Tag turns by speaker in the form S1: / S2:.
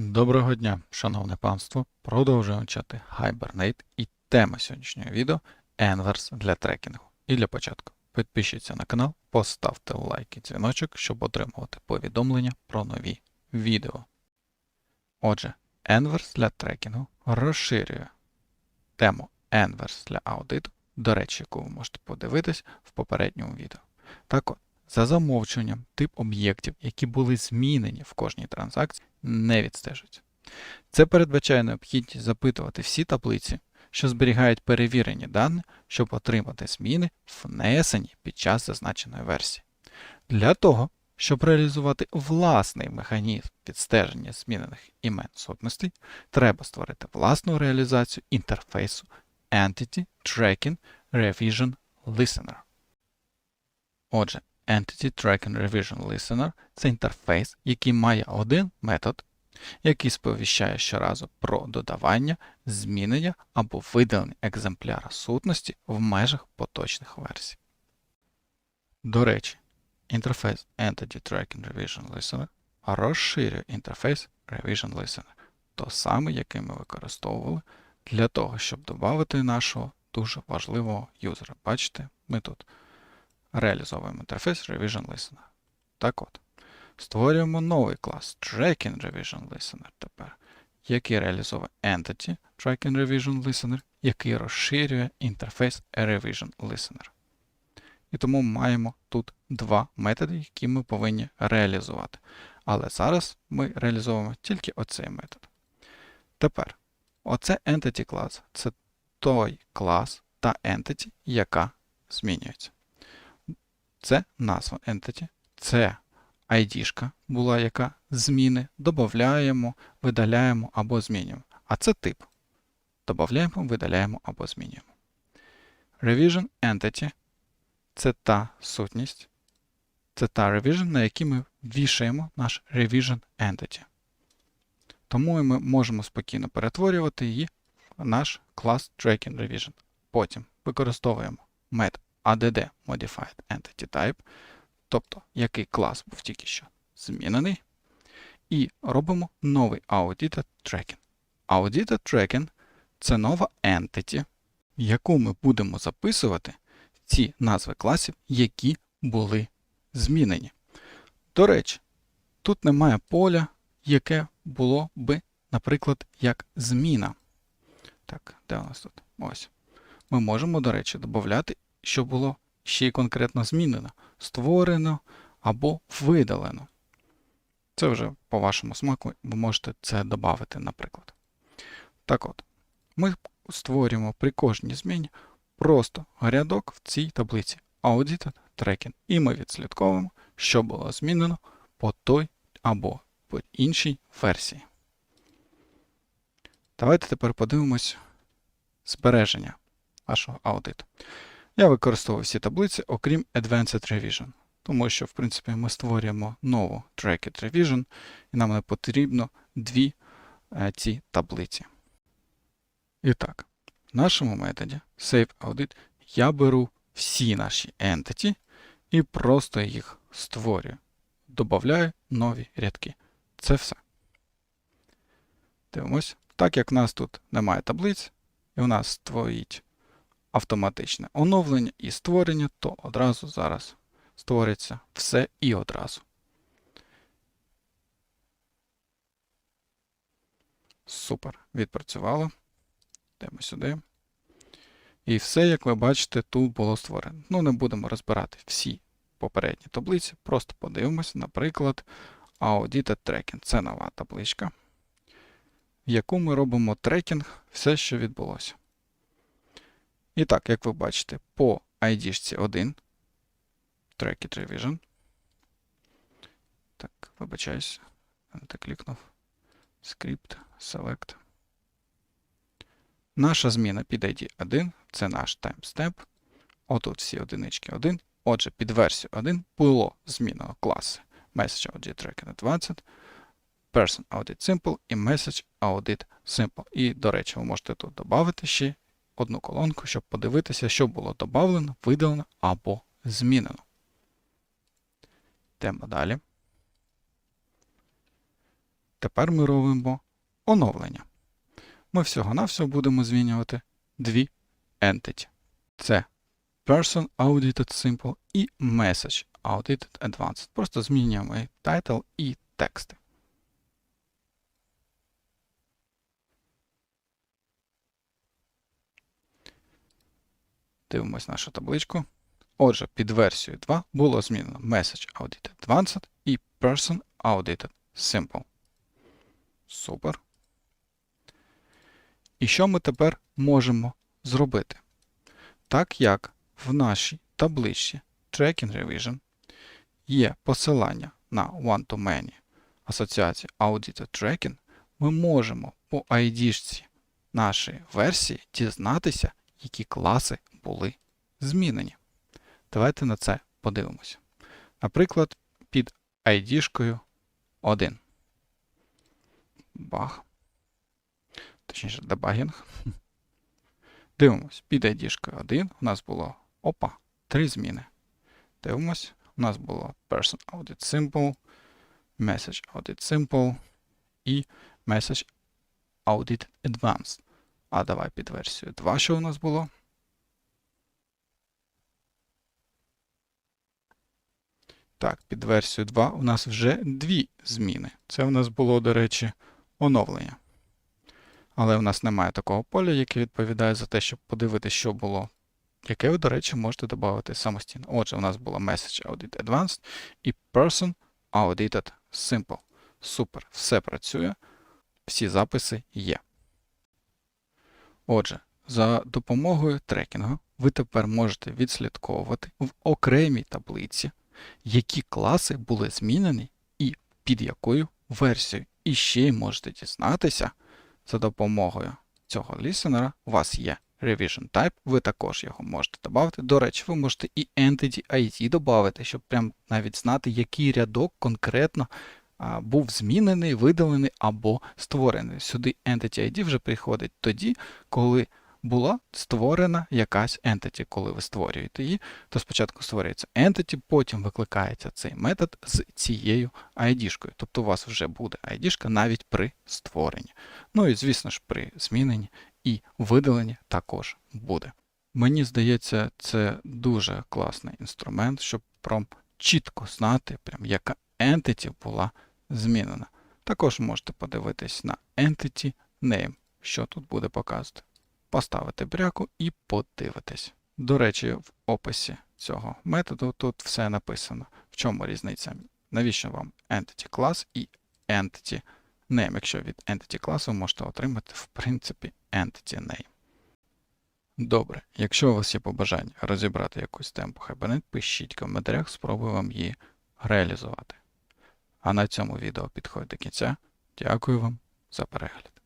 S1: Доброго дня, шановне панство. Продовжуємо вчати Hibernate і тема сьогоднішнього відео Envers для трекінгу. І для початку підпишіться на канал, поставте лайк і дзвіночок, щоб отримувати повідомлення про нові відео. Отже, Envers для трекінгу розширює тему Envers для аудиту, до речі, яку ви можете подивитись в попередньому відео. Так от, за замовчуванням тип об'єктів, які були змінені в кожній транзакції, не відстежується. Це передбачає необхідність запитувати всі таблиці, що зберігають перевірені дані, щоб отримати зміни, внесені під час зазначеної версії. Для того, щоб реалізувати власний механізм відстеження змінених імен сутностей, треба створити власну реалізацію інтерфейсу Entity Tracking Revision Listener. Отже, Entity Tracking Revision Listener це інтерфейс, який має один метод, який сповіщає щоразу про додавання, змінення або видалення екземпляра сутності в межах поточних версій. До речі, інтерфейс Entity Tracking Revision Listener розширює інтерфейс Revision Listener, той самий, який ми використовували для того, щоб додати нашого дуже важливого юзера. Бачите, ми тут реалізовуємо інтерфейс Revision Listener. Так от, створюємо новий клас Tracking Revision Listener тепер, який реалізовує Entity Tracking Revision Listener, який розширює інтерфейс Revision Listener. І тому маємо тут два методи, які ми повинні реалізувати. Але зараз ми реалізовуємо тільки оцей метод. Тепер, оце Entity клас це той клас та Entity, яка змінюється. Це назва Entity, це ID була, яка зміни додаємо, видаляємо або змінюємо. А це тип. Додаємо, видаляємо або змінюємо. Revision Entity це та сутність, це та revision, на якій ми вішаємо наш Revision Entity. Тому ми можемо спокійно перетворювати її в наш клас Tracking Revision. Потім використовуємо метод add modified entity type, тобто який клас був тільки що змінений, і робимо новий Audited Tracking. Audited Tracking це нова entity, в яку ми будемо записувати ці назви класів, які були змінені. До речі, тут немає поля, яке було би, наприклад, як зміна. Так, де у нас тут? Ось. Ми можемо, до речі, додати що було ще й конкретно змінено, створено або видалено. Це вже по вашому смаку, ви можете це додати, наприклад. Так от, ми створюємо при кожній зміні просто рядок в цій таблиці Audited Tracking, і ми відслідковуємо, що було змінено по той або по іншій версії. Давайте тепер подивимось збереження вашого аудиту. Я використовую всі таблиці, окрім Advanced Revision, тому що, в принципі, ми створюємо нову Tracked Revision, і нам не потрібно дві е, ці таблиці. І так, в нашому методі Save Audit я беру всі наші entity і просто їх створюю. Добавляю нові рядки. Це все. Дивимось. Так як в нас тут немає таблиць, і у нас стоїть автоматичне оновлення і створення, то одразу зараз створиться все і одразу. Супер. Відпрацювало. Йдемо сюди. І все, як ви бачите, тут було створено. Ну, не будемо розбирати всі попередні таблиці, просто подивимося, наприклад, Audited Tracking. Це нова табличка, в яку ми робимо трекінг все, що відбулося. І так, як ви бачите, по ID 1 Tracked Revision. Так, вибачаюсь, не клікнув. Script, Select. Наша зміна під ID 1 це наш timestamp. Отут всі одинички 1. Отже, під версію 1 було змінено класи Message Audit Tracker 20, Person Audit Simple і Message Audit Simple. І, до речі, ви можете тут додати ще одну колонку, щоб подивитися, що було додано, видалено або змінено. Йдемо далі. тепер ми робимо оновлення. Ми всього-навсього будемо змінювати дві entity. Це Person Audited Simple і Message Audited Advanced. Просто змінюємо і title і тексти. Дивимось нашу табличку. Отже, під версією 2 було змінено Message Audited Advanced і Person Audited Simple. Супер. І що ми тепер можемо зробити? Так як в нашій табличці Tracking Revision є посилання на One-to-Many асоціації Audited Tracking, ми можемо по ID нашої версії дізнатися, які класи були змінені. Давайте на це подивимося. Наприклад, під ID-шкою 1. Баг. Точніше, дебагінг. Дивимось, під ID-шкою 1 у нас було опа, три зміни. Дивимось, у нас було Person Audit Simple, Message Audit Simple і Message Audit Advanced. А давай під версію 2, що у нас було? Так, під версію 2 у нас вже дві зміни. Це у нас було, до речі, оновлення. Але у нас немає такого поля, яке відповідає за те, щоб подивитися, що було, яке ви, до речі, можете додати самостійно. Отже, у нас було Message Audit Advanced і Person Audited Simple. Супер, все працює, всі записи є. Отже, за допомогою трекінгу ви тепер можете відслідковувати в окремій таблиці, які класи були змінені і під якою версією. І ще й можете дізнатися за допомогою цього лісенера. У вас є Revision Type, ви також його можете додати. До речі, ви можете і Entity ID додати, щоб прям навіть знати, який рядок конкретно а, був змінений, видалений або створений. Сюди Entity ID вже приходить тоді, коли була створена якась entity. Коли ви створюєте її, то спочатку створюється entity, потім викликається цей метод з цією ID-шкою. Тобто у вас вже буде ID-шка навіть при створенні. Ну і, звісно ж, при зміненні і видаленні також буде. Мені здається, це дуже класний інструмент, щоб прям чітко знати, прям яка entity була змінена. Також можете подивитись на entity name, що тут буде показувати поставити бряку і подивитись. До речі, в описі цього методу тут все написано. В чому різниця? Навіщо вам Entity Class і Entity Name? Якщо від Entity ви можете отримати, в принципі, Entity Name. Добре, якщо у вас є побажання розібрати якусь тему Hibernate, пишіть в коментарях, спробую вам її реалізувати. А на цьому відео підходить до кінця. Дякую вам за перегляд.